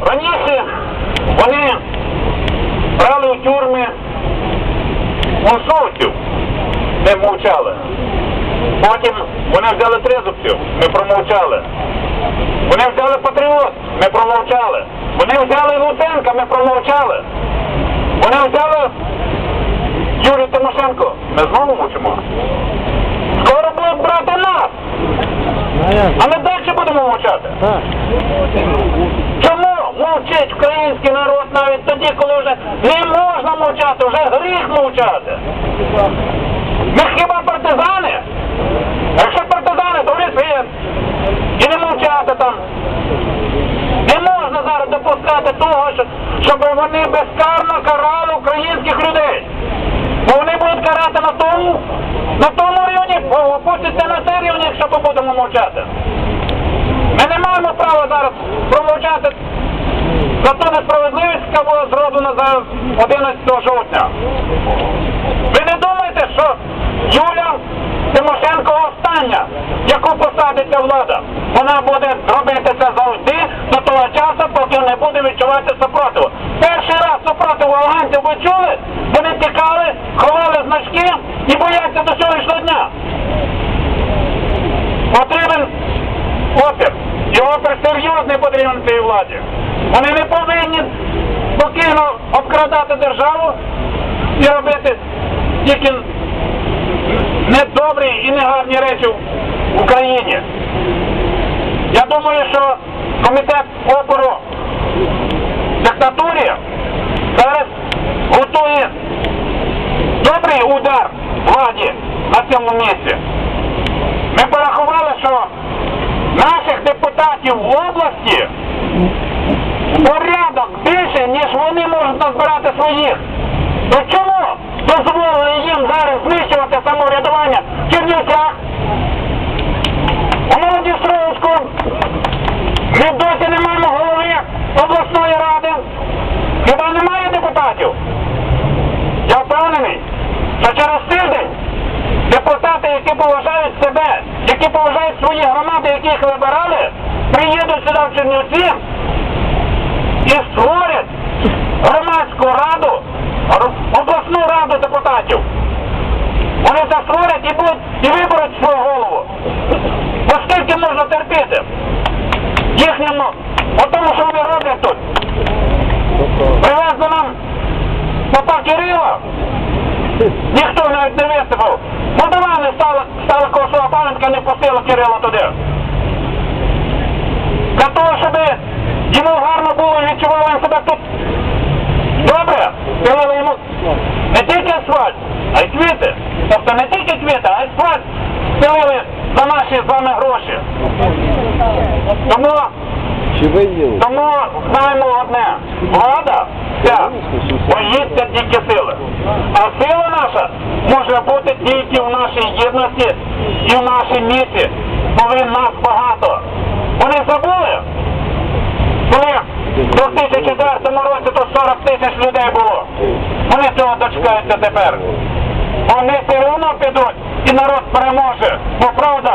Раніше вони брали у тюрми мусульців, де мовчали. Потім вони взяли тризубців, ми промовчали. Вони взяли патріот, ми промовчали. Вони взяли Луценка, ми промовчали. Вони взяли Юрію Тимошенко, ми знову мовчимо. Скоро будуть брати нас, а ми далі будемо мовчати. Мовчить український народ навіть тоді, коли вже не можна мовчати, вже гріх мовчати? Ми хіба партизани? Якщо партизани, то вони світ. І не мовчати там. Не можна зараз допускати того, що- щоб вони безкарно карали українських людей. Бо вони будуть карати на тому, на тому рівні, бо опустяться на цей рівні, якщо ми будемо мовчати. Ми не маємо права зараз промовчати за ту несправедливість, яка була зроблена за 11 жовтня. Ви не думаєте, що Юля Тимошенко остання, яку посадиться влада. Вона буде робити це завжди до того часу, поки не буде відчувати супротиву. Перший раз супротиву афганців ви чули? Вони тікали, ховали значки і бояться до сьогоднішнього дня. Потрібен опір. Опір серйозний потрібен цій владі. Вони не повинні спокійно обкрадати державу і робити тільки недобрі і негарні речі в Україні. Я думаю, що комітет опору диктатурі зараз готує добрий удар владі на цьому місці. Ми порахували, що наших депутатів в області можуть назбирати своїх. То чому дозволили їм зараз знищувати самоврядування в Чернівцях, у Молодістровську, ми досі не маємо голови обласної ради. Хіба немає депутатів? Я впевнений, що через тиждень депутати, які поважають себе, які поважають свої громади, яких вибирали, приїдуть сюди в Чернівці і створять громадську раду, обласну раду депутатів. Вони це і будуть і виберуть свою голову. Бо скільки можна терпіти? Їхньому, о тому, що вони роблять тут. Привезли нам попа Кирила, ніхто навіть не виступив. Молдавани стали, стали коло свого пам'ятка, не пустили Кирила туди. Для того, щоб йому гарно було він себе тут. Добре, стелили йому не тільки асфальт, а й квіти. Тобто не тільки квіти, а й асфальт стелили за наші з вами гроші. Тому, тому знаємо одне. Влада ця боїться тільки сили. А сила наша може бути тільки в нашій єдності і в нашій місті, коли нас багато. Вони забули, коли в 2004 році то 40 тисяч людей було. Вони цього дочекаються тепер. Вони все одно підуть і народ переможе. Бо правда